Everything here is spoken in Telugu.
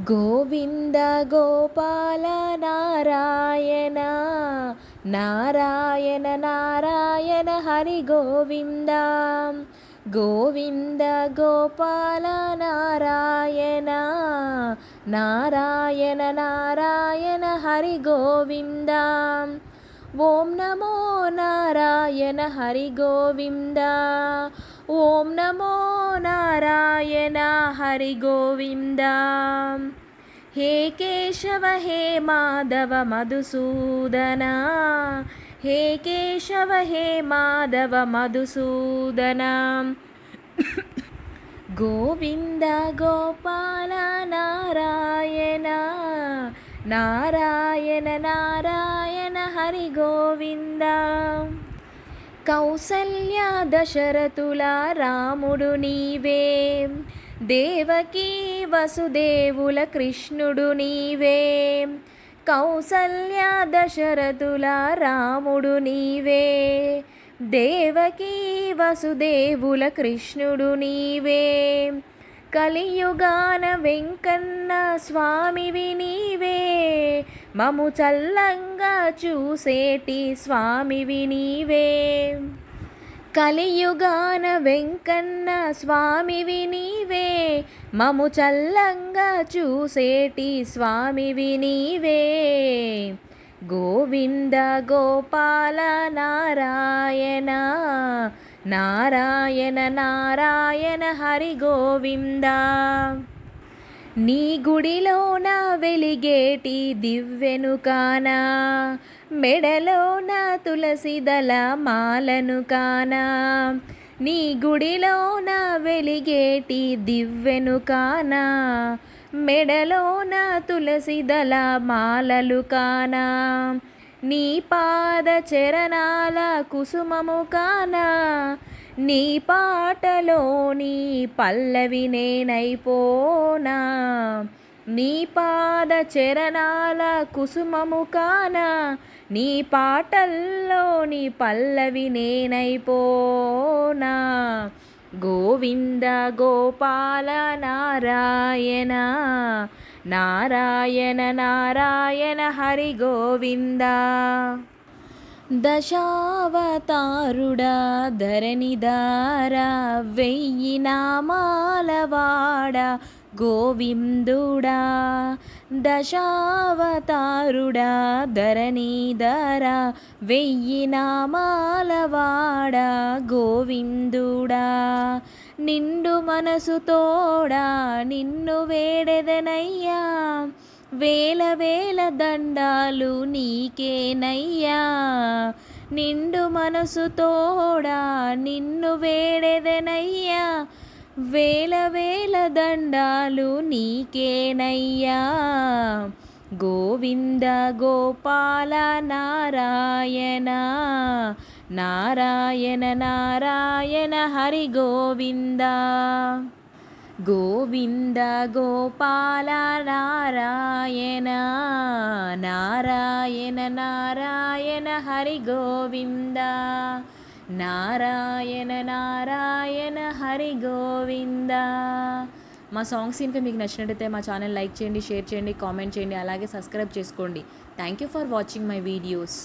గోవింద గోపాల నారాయణ నారాయణ నారాయణ హరి గోవింద. గోవింద గోపాల నారాయణ నారాయణ నారాయణ హరి గోవింద. ఓం నమో నారాయణ హరి గోవింద. ఓం నమో నారాయణ హరి గోవింద. హే కేశవ హే మాధవ మధుసూదన. హే కేశవ హే మాధవ మధుసూదన. గోవింద గోపాల నారాయణ. నారాయణ నారాయణ హరి గోవింద. కౌసల్య దశరథుల రాముడు నీవే. దేవకీ వసుదేవుల కృష్ణుడు నీవే. కౌసల్య దశరథుల రాముడు నీవే. దేవకీ వసుదేవుల కృష్ణుడు నీవే. కలియుగాన వెంకన్న స్వామివి నీవే. మము చల్లంగా చూసేటి స్వామివి నీవే. కలియుగాన వెంకన్న స్వామివి నీవే. మము చల్లంగా చూసేటి స్వామివి నీవే. గోవింద గోపాల నారాయణ నారాయణ నారాయణ హరి గోవిందా. నీ గుడిలోన వెలిగేటి దివ్వెను కానా? మెడలోన తులసిదల మాలను కానా? నీ గుడిలోన వెలిగేటి దివ్వెను కానా? మెడలోన తులసిదల మాలలు కానా? నీ పాద చరణాల కుసుమము కానా? నీ పాటలోని పల్లవి నేనైపోనా? నీ పాద చరణాల కుసుమము కానా? నీ పాటల్లోని పల్లవి నేనైపోనా? గోవింద గోపాల నారాయణ నారాయణ నారాయణ హరి గోవింద. దశావతారుడా ధరణిదారా వెయ్యి నామాలవాడా గోవిందుడా. దశావతారుడా ధరణీధర వెయ్యి నామాలవాడా గోవిందుడా. నిండు మనసుతోడా నిన్ను వేడెదనయ్యా. వేల వేల దండాలు నీకేనయ్యా. నిండు మనసుతోడా నిన్ను వేడెదనయ్యా. వేల వేల దండాలు నీకేనయ్యా. గోవింద గోపాల నారాయణ నారాయణ నారాయణ హరి గోవింద. గోవింద గోపాల నారాయణ నారాయణ నారాయణ హరి గోవింద నారాయణ నారాయణ హరి గోవింద. మా సాంగ్స్ ఇంకా మీకు నచ్చినట్టయితే మా ఛానల్ లైక్ చేయండి షేర్ చేయండి కామెంట్ చేయండి అలాగే సబ్స్క్రైబ్ చేసుకోండి. Thank you for watching my videos